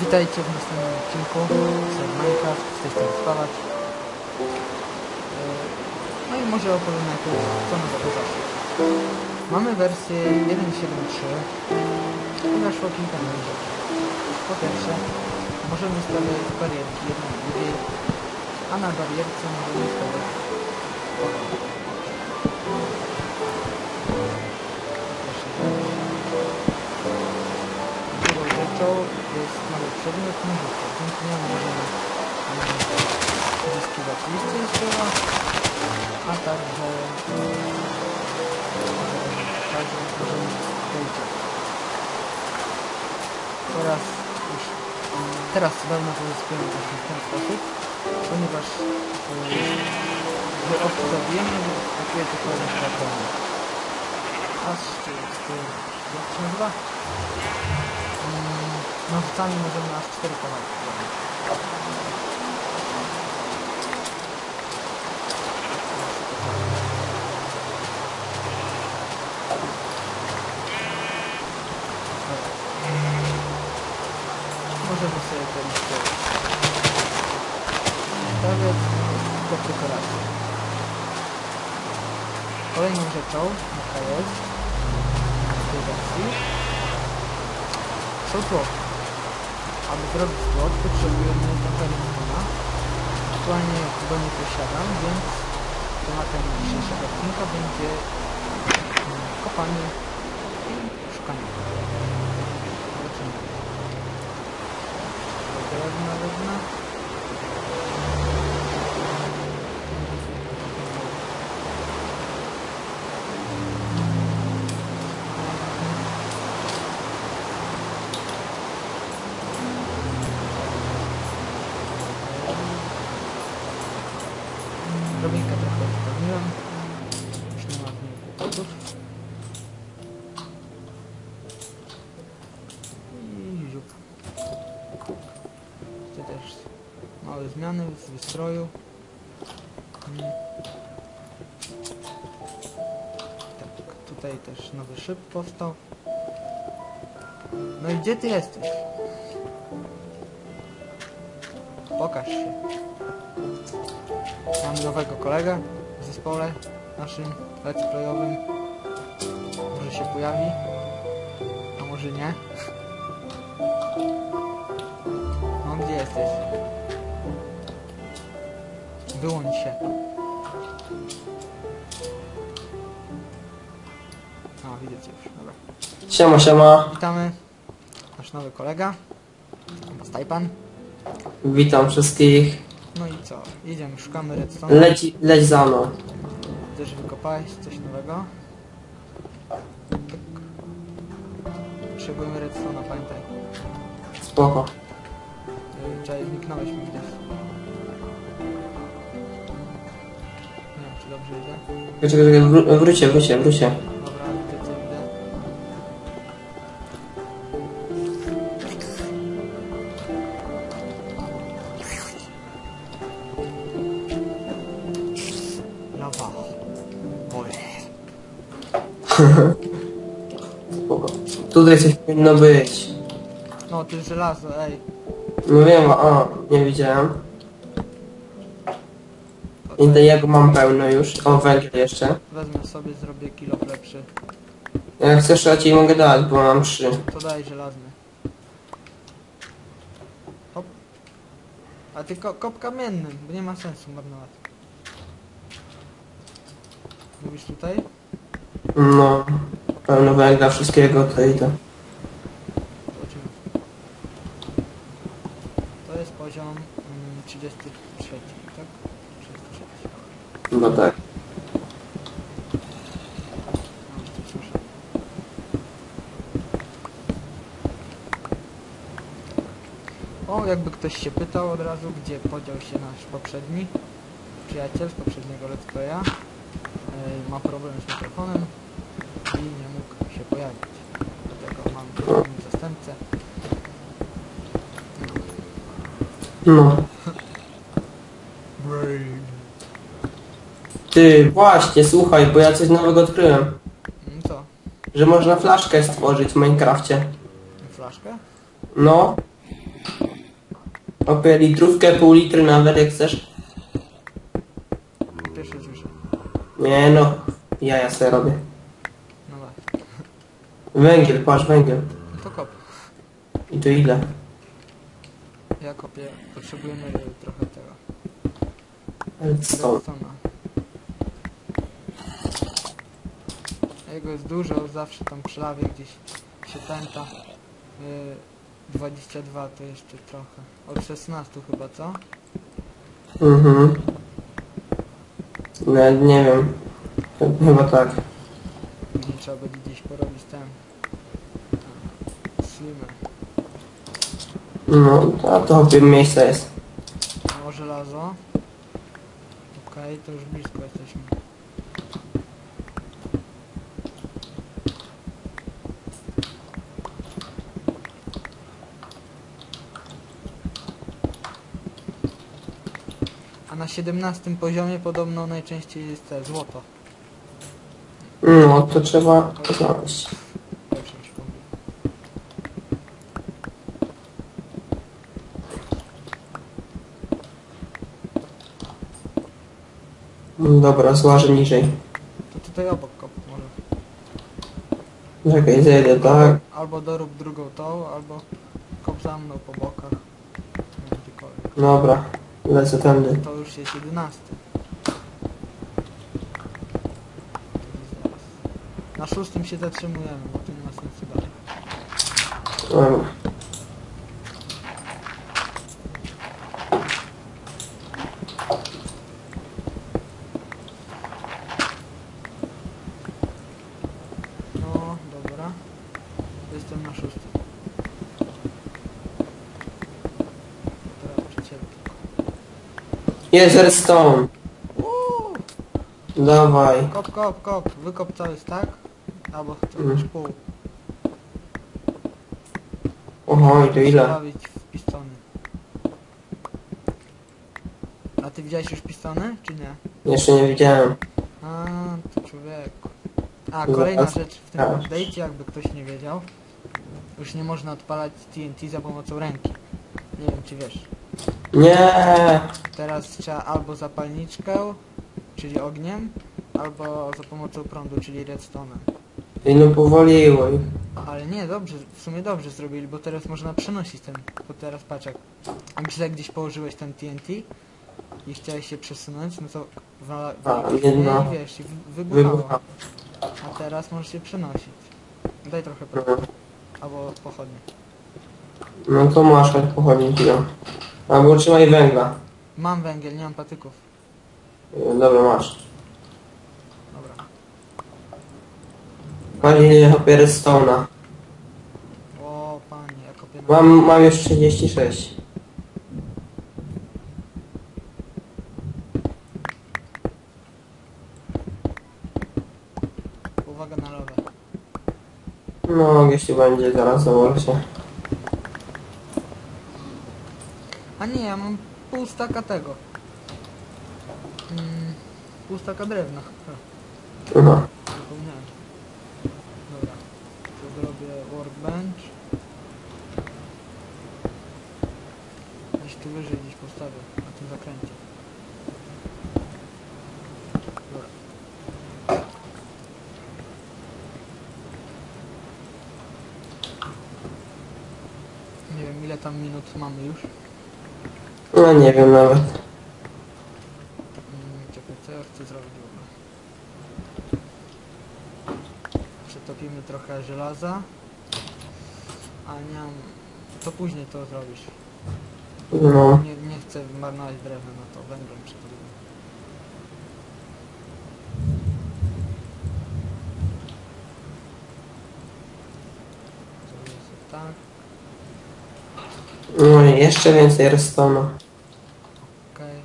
Witajcie w następnym odcinku z Minecraft, z tej strony Spawacz. E, No i może opowiem najpierw, co nas pozacznie. Mamy wersję 1.7.3 i weszło kilka nowych rzeczy. Po pierwsze, możemy stawiać barierki jedną i drugiej, a na barierce możemy stawiać ogon. Pierwsza rzecz. Drugą rzeczą jest przedmiot nożyczka. Dzięki niemu możemy mm, uzyskiwać listy z drzewa, a także mm, także możemy dojrzeć. Teraz już teraz wełnę pozyskujemy właśnie w ten sposób, ponieważ gdy owce zabijemy, brakuje tylko jeden kawałek. Aż z, z tym, jak to się nazywa? Nożycami możemy aż 4 kawałki zrobić. Możemy sobie te listy stawiać do dekoracji. Kolejną rzeczą, jaka jest w tej wersji, są tłoki. Aby zrobić tłok potrzebujemy trochę limona. Aktualnie go nie posiadam, więc tematem dzisiejszego odcinka będzie mm, kopanie i szukanie. Zobaczymy. Drewna wezmę. Też małe zmiany w wystroju. Mm. Tak, tutaj też nowy szyb powstał. No i gdzie ty jesteś? Pokaż się. Mam nowego kolegę w zespole naszym let's playowym. Może się pojawi, a może nie. Jesteś? Wyłącz się. A, widzę cię już, dobra. Siema, siema. Witamy. Nasz nowy kolega. Stajpan. Witam wszystkich. No i co? Idziemy, szukamy redstone. Leć, leć za mną. Też wykopałeś coś nowego? Potrzebujemy redstone'a, pamiętaj. Spoko. Czekaj, zniknąłeś mi gdzieś. Nie wiem, czy dobrze idę. Czekaj, czekaj, wró- wróćcie, wróćcie, wróćcie. Dobra, widzę co idę. Lawa. Moje. Spoko. Tutaj coś powinno być. No, to jest żelazo, ej. No wiem, o, nie widziałem. To I to jego mam pełno już. O, węgiel jeszcze. Wezmę sobie, zrobię kilo lepszy. Jak chcesz, ja ci mogę dać, bo mam trzy. To daj żelazny. Hop. A tylko kop kamiennym, bo nie ma sensu marnować. Mówisz tutaj? No. Pełno węgla, wszystkiego, to idę. Zobaczymy. To jest poziom mm, 33, tak? 33. No tak. No. O, jakby ktoś się pytał od razu, gdzie podział się nasz poprzedni przyjaciel z poprzedniego let's playa. Yy, ma problem z mikrofonem i nie mógł się pojawić. Dlatego mam drugą zastępcę. No. Ty, właśnie, słuchaj, bo ja coś nowego odkryłem. Mm, Co? Że można flaszkę stworzyć w Minecrafcie. Flaszkę? No, Opie litrówkę, pół litry nawet jak chcesz. Pierwsze słyszę. Nie no, ja ja sobie robię. No właśnie. Węgiel, patrz, węgiel. No to kop. I to ile? Ja kopię. Potrzebujemy trochę tego. Redstone. Redstone'a. Jego jest dużo, zawsze tam przy lawie gdzieś się pęta. Yy, 22 to jeszcze trochę. Od 16 chyba, co? Mhm. Nawet nie wiem. Chyba tak. Później trzeba będzie gdzieś porobić ten... Slimer. No, a to opie miejsce jest. O żelazo. Okej, to już blisko jesteśmy. A na 17 poziomie podobno najczęściej jest te złoto. No, to trzeba znaleźć. Dobra, złażę niżej. To tutaj obok kop może. Czekaj, zejdę, tak? Albo dorób drugą tą, albo kop za mną po bokach. Nie wiem, gdziekolwiek. Dobra, lecę tędy. To już jest 11. Na szóstym się zatrzymujemy, bo to nie ma sensu dalej. Dobra. No, dobra. Jestem na szóstym. Teraz przy ciebie tylko. Jest redstone. Dawaj. Kop, kop, kop. Wykop cały stack. Albo Mhm. chociaż pół. Oho, i to ile? Bawić w pistony. A ty widziałeś już pistony, czy nie? Jeszcze nie widziałem. A, to człowieku. A, kolejna a- rzecz w tym a. update'cie, jakby ktoś nie wiedział. Już nie można odpalać TNT za pomocą ręki. Nie wiem, czy wiesz. Nie. Teraz trzeba albo zapalniczkę, czyli ogniem, albo za pomocą prądu, czyli redstone'em. I no powoliło ich. Ale nie, dobrze, w sumie dobrze zrobili, bo teraz można przenosić ten, bo teraz patrz jak, źle gdzieś położyłeś ten TNT i chciałeś się przesunąć, no to wala, A, nie, no. i wiesz, i wy- wybuchało. Wybucha. A teraz możesz się przenosić. Daj trochę prądu, No, albo pochodnie. no to masz jak pochodni chwilę. Albo trzymaj węgla. Mam węgiel, nie mam patyków. Dobra, masz. Dobra. Patrz ile hopie redstone'a. O panie, ja kopię na... Mam, mam już 36. Uwaga na lawę. No, tu będzie, zaraz założę się. A nie, ja mam pół staka tego. Mm, pół staka drewna. Ha, Aha. Zapomniałem. Dobra. To zrobię workbench. Gdzieś tu wyżej gdzieś postawię, na tym zakręcie. Dobra. Nie wiem ile tam minut mamy już. No nie wiem nawet. Mm, Czekaj, co ja chcę zrobić w ogóle? Przetopimy trochę żelaza. A nie mam... To później to zrobisz. No. Nie, nie chcę marnować drewna na to, węglem przetopimy. Zrobię sobie tak. No i jeszcze więcej redstone'a. Okej.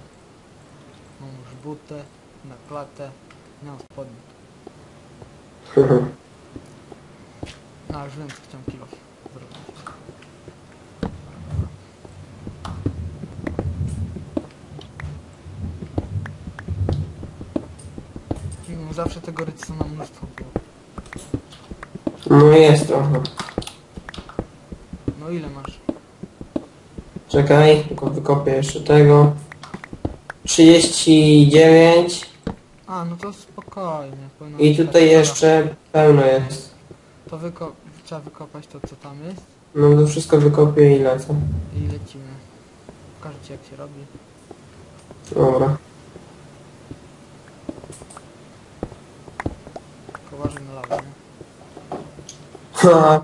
Mam już butę, na klatę, nie mam spodni. No już wiem, co chciałem kilo zrobić. No, zawsze tego na mnóstwo było. No jest trochę. No ile masz? Czekaj, tylko wykopię jeszcze tego. 39 A, no to spokojnie. powinno i być tutaj jeszcze pełno jest. To wyko trzeba wykopać to, co tam jest No to wszystko wykopię i lecę. i lecimy. Pokażę ci, jak się robi. Dobra. Uważaj na lawę, nie? Ha.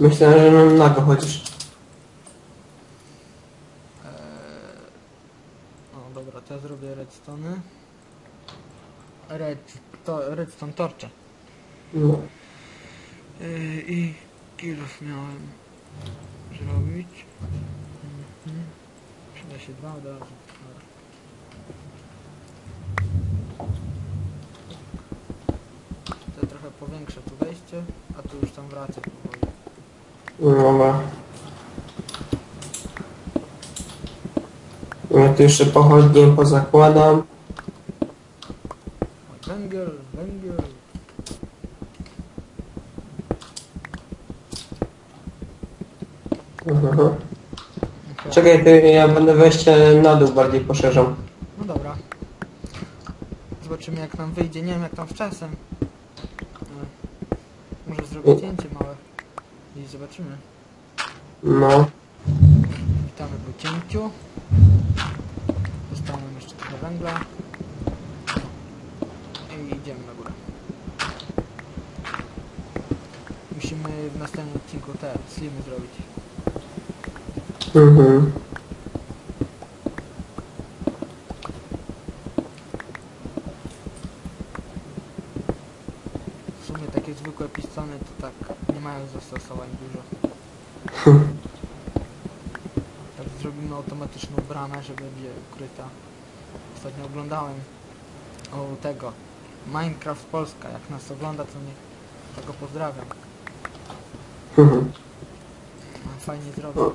Myślałem, że nam nago chodzisz. Eee... O, dobra, to ja zrobię redstone. Red, to, redstone torcze. No. Yy, I kilof miałem zrobić. Mhm. Przyda się dwa od razu. Dobra. To trochę powiększę tu wejście, a tu już tam wracę powoli. Dobra. Ja tu jeszcze pochodnie pozakładam. O, Węgiel, węgiel. Aha. Okej. Czekaj, to ja będę wejście na dół bardziej poszerzał. No dobra. Zobaczymy jak nam wyjdzie. Nie wiem jak tam z czasem. E, Może zrobię cięcie małe. I zobaczymy. No. Witamy po cięciu. Dostałem jeszcze trochę węgla. I idziemy na górę. Musimy w następnym odcinku te slimy zrobić. Mhm. W sumie takie zwykłe pistony to tak nie mają zastosowań dużo. Tak zrobimy automatyczną bramę, że będzie ukryta. Ostatnio oglądałem o tego Minecraft Polska. Jak nas ogląda, to niech tego pozdrawiam. Mhm. Fajnie zrobił.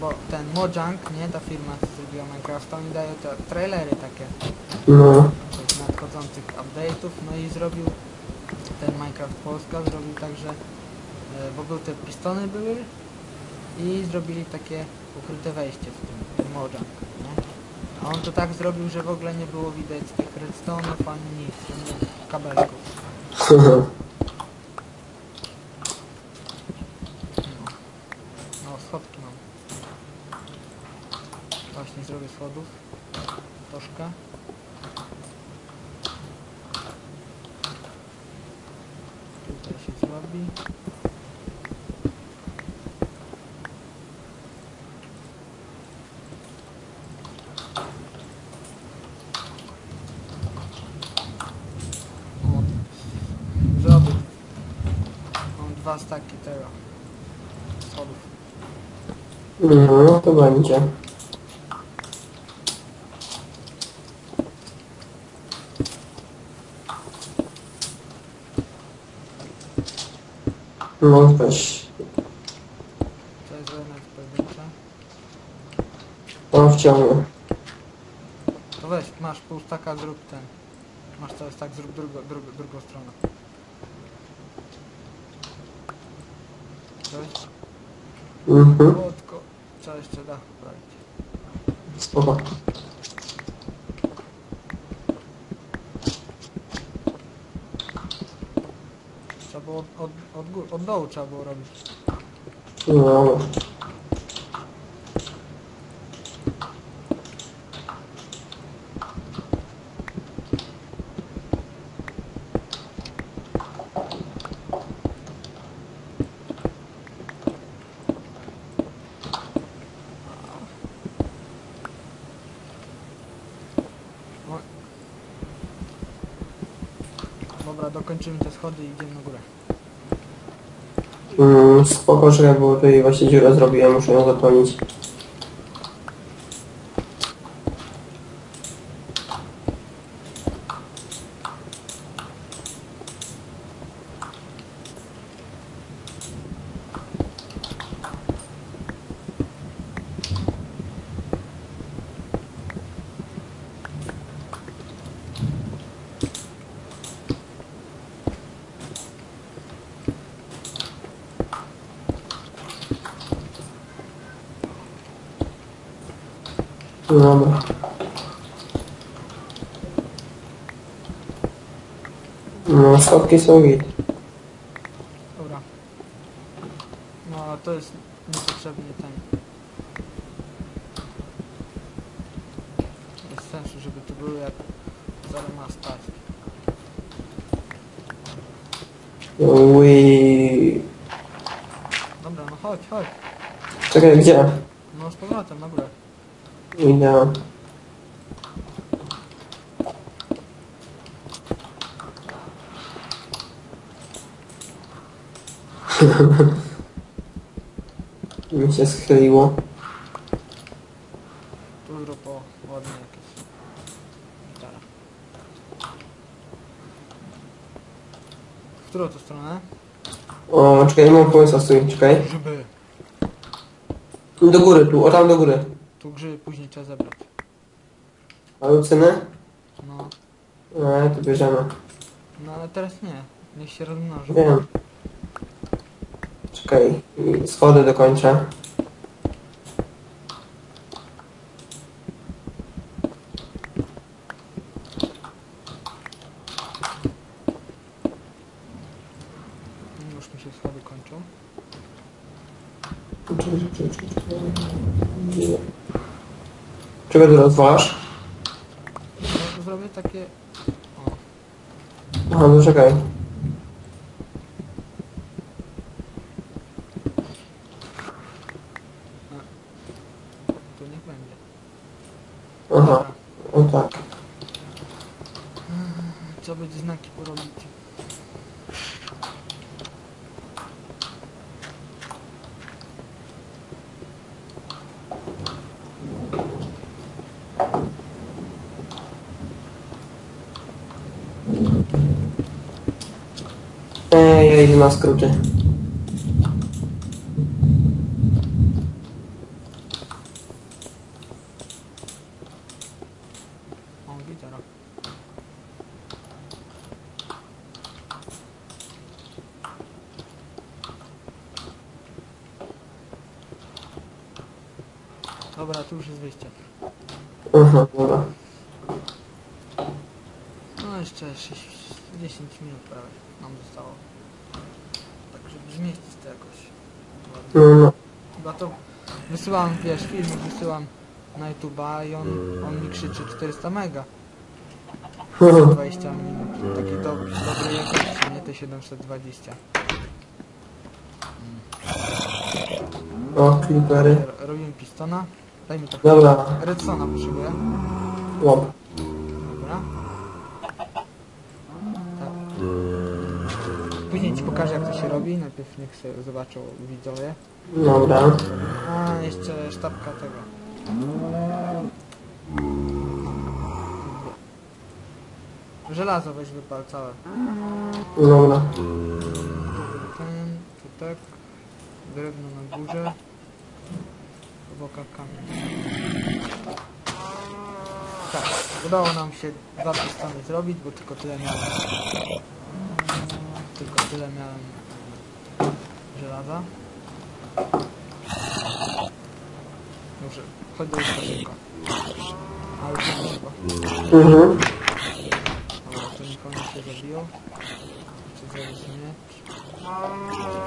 Bo ten Mojang, nie, ta firma co zrobiła Minecrafta, oni dają te trailery takie No. tych nadchodzących update'ów, no i zrobił ten Minecraft Polska, zrobił tak, że e, bo były te pistony były i zrobili takie ukryte wejście w tym, ten Mojang, nie? A on to tak zrobił, że w ogóle nie było widać tych redstone'ów ani nic, ani kabelków. No. No, schodki mam. Właśnie zrobię schodów. Troszkę. Tutaj się zrobi. O, Zrobię. Mam dwa staki tego. Schodów. No, to będzie. No weź. To jest jednak pojedyncze. On wciągnę. To weź, masz pół staka, zrób ten. Masz to jest tak, zrób drugą, drugą, drugą stronę. Weź, Mhm. krótko. Co jeszcze da poprawić? Spoko. Trzeba było od, od, od, gór, od dołu trzeba było robić. No dokończymy te schody i idziemy na górę. Mm, spoko, że bo tutaj właśnie dziurę zrobiłem, muszę ją zapełnić. No, schodki są git. Dobra. No, a to jest niepotrzebnie ten. Bez sensu, żeby to było jak ma stać. Ui. Dobra, no chodź, chodź. Czekaj, gdzie? No z powrotem, na górę. Idę. Mi się schyliło. Tu zrób o ładnie jakieś. Gitara. W którą to stronę? O, czekaj, nie mam pomysłu, stój, czekaj. Żeby. Do góry tu, o tam do góry. Tu grzyby później trzeba zebrać. A lucyny? No, No, to bierzemy. no ale teraz nie. Niech się rozmnożą. Wiem. Czekaj, i schody dokończę. Już mi się schody kończą. Czego ty rozwalasz? No, zrobię takie... O, Aha, no czekaj. Będzie. Aha, Dobra. o tak. Trzeba będzie znaki porobić. Ej, ja idę na skróty. O, gitara. Dobra, tu już jest wyjście. Aha, dobra. No jeszcze 6, 10 minut prawie nam zostało. Tak, żeby zmieścić to jakoś. No, no. Chyba to wysyłam, wiesz, filmik wysyłam na YouTube'a i on, on mi krzyczy 400 mega. 20 minut. Taki dobry, dobry jakości, nie te 720. O, creepery. Ro- Robimy pistona. Daj mi to. Dobra, Redsona potrzebuję. łap. Dobra. Tak. Później ci pokażę jak to się robi. Najpierw niech sobie zobaczą widzowie. Dobra. A, jeszcze sztabka tego. Żelazo weź wypal całe. Dobra. Ten, tu tak. Drewno na górze. Obok kamień. Tak, udało nam się dwa pistony zrobić, bo tylko tyle miałem. Tylko tyle miałem żelaza. Dobrze, chodź do łóżka szybko. Ale to nie chyba. Mhm. Dobra, to nikomu się zabiło. Czy zaraz miecz?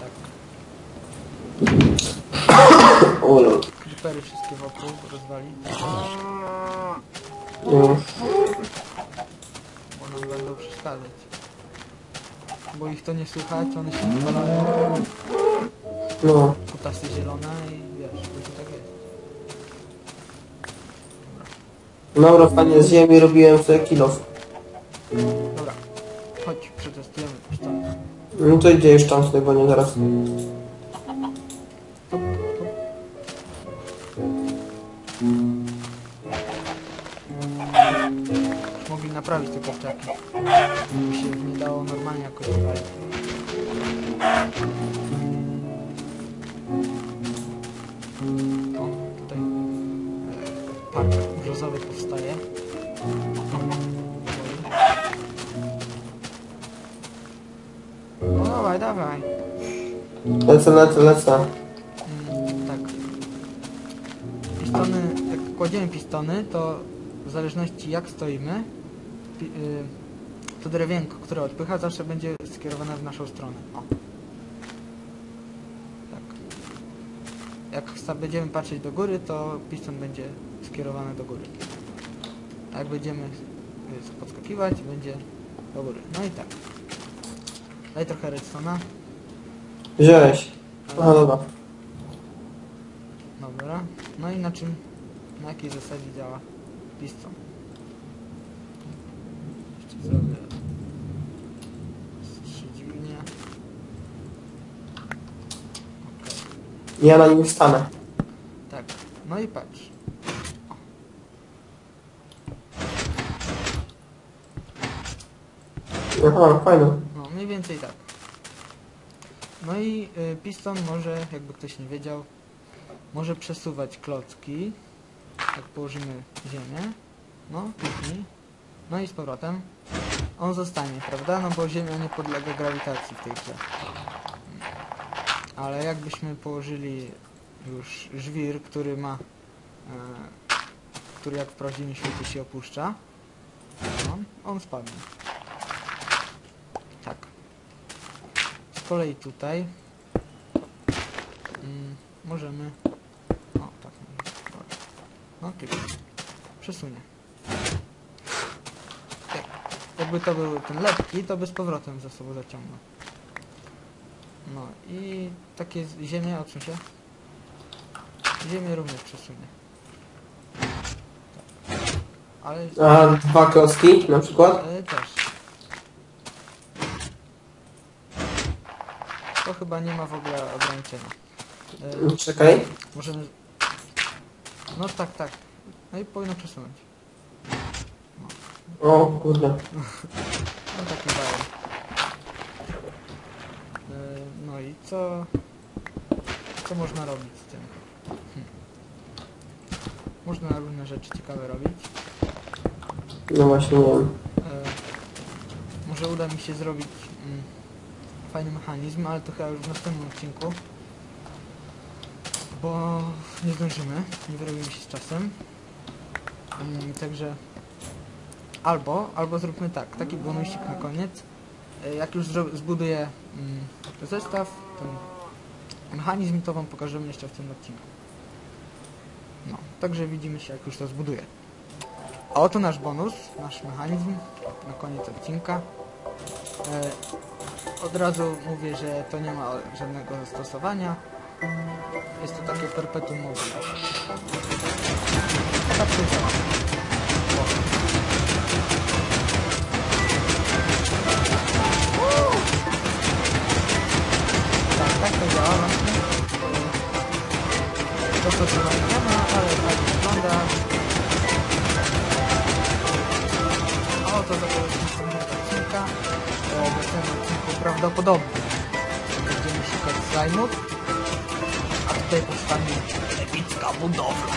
Tak, O, lol. creepery wszystkie wokół rozwalić, No. bo nam będą przeszkadzać. Bo ich to nie słychać, one się wypalają, No. kutasy zielone i wiesz, to tak jest. Dobra, fajnie z ziemi robiłem sobie kilof. No to idzie jeszcze tam sobie nie zaraz. Mogli naprawić te kurczaki. By się nie dało normalnie jakoś odpalić. O, tutaj e, park brzozowy powstaje. Dawaj, dawaj. Lecę, lecę, lecę. Mm, tak. Pistony, jak kładziemy pistony, to w zależności jak stoimy, pi, y, to drewienko, które odpycha, zawsze będzie skierowane w naszą stronę. O. Tak. Jak będziemy patrzeć do góry, to piston będzie skierowany do góry. A jak będziemy y, podskakiwać, będzie do góry. No i tak. Daj trochę redstone'a. Wziąłeś. Aha, dobra. Dobra. No i na czym, na jakiej zasadzie działa piston? Jeszcze zrobię dźwignie. Okej, Ja na nim stanę. tak. No i patrz. Aha, fajnie. Więcej tak. No i y, piston może, jakby ktoś nie wiedział, może przesuwać klocki, jak położymy ziemię. No, kliknij. No i z powrotem. On zostanie, prawda? No bo ziemia nie podlega grawitacji w tej grze. Ale jakbyśmy położyli już żwir, który ma, e, który jak w prawdziwym świecie się opuszcza, no, on spadnie. Z kolei tutaj mm, możemy. O, tak. No, kliknij. Przesunie. Tak. Jakby to był ten lepki, to by z powrotem za sobą zaciągnął. No i takie z- ziemię, odsuń się. Ziemię również przesunie. Tak. Ale A dwa klocki na przykład? ale też. To chyba nie ma w ogóle ograniczenia. E, Czekaj. możemy... No tak, tak. No i powinno przesunąć. O kurde. No taki bajer. E, No i co... Co można robić z tym? Hm. Można różne rzeczy ciekawe robić. No właśnie nie wiem. E, może uda mi się zrobić mm, fajny mechanizm, ale to chyba już w następnym odcinku. Bo nie zdążymy, nie wyrobimy się z czasem. Mm, także albo, albo zróbmy tak, taki bonusik na koniec. E, jak już zbuduję mm, zestaw, ten mechanizm, to wam pokażemy jeszcze w tym odcinku. No, także widzimy się jak już to zbuduję. A oto nasz bonus, nasz mechanizm na koniec odcinka. E, od razu mówię, że to nie ma żadnego zastosowania. Jest to takie perpetuum mobile. Tak to działa. Tak, tak to działa właśnie. E, Dostosowania nie ma, ale tak wygląda. O, to następnego odcinka. Prawdopodobnie będziemy szukać slajmów. A tutaj powstanie epicka budowla.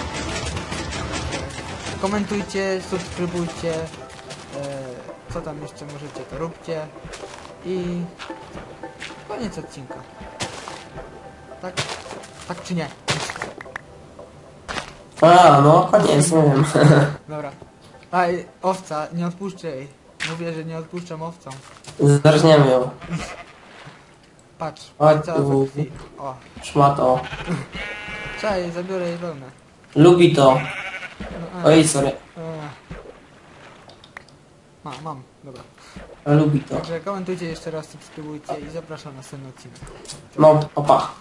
Komentujcie, subskrybujcie. E, co tam jeszcze możecie, to róbcie. I koniec odcinka. Tak? Tak czy nie? A, no koniec, nie wiem. Dobra. Aj, owca, nie odpuszczę jej. Mówię, że nie odpuszczam owcom. Zerżniemy ją. Patrz, Chodź owca tu. we krwi. O, Szmato. czekaj, zabiorę jej wełnę. Lubi to. No, e, Oj, sorry. e. Ma, mam, dobra. Lubi to. Także komentujcie jeszcze raz, subskrybujcie i zapraszam na następny odcinek. No, opa.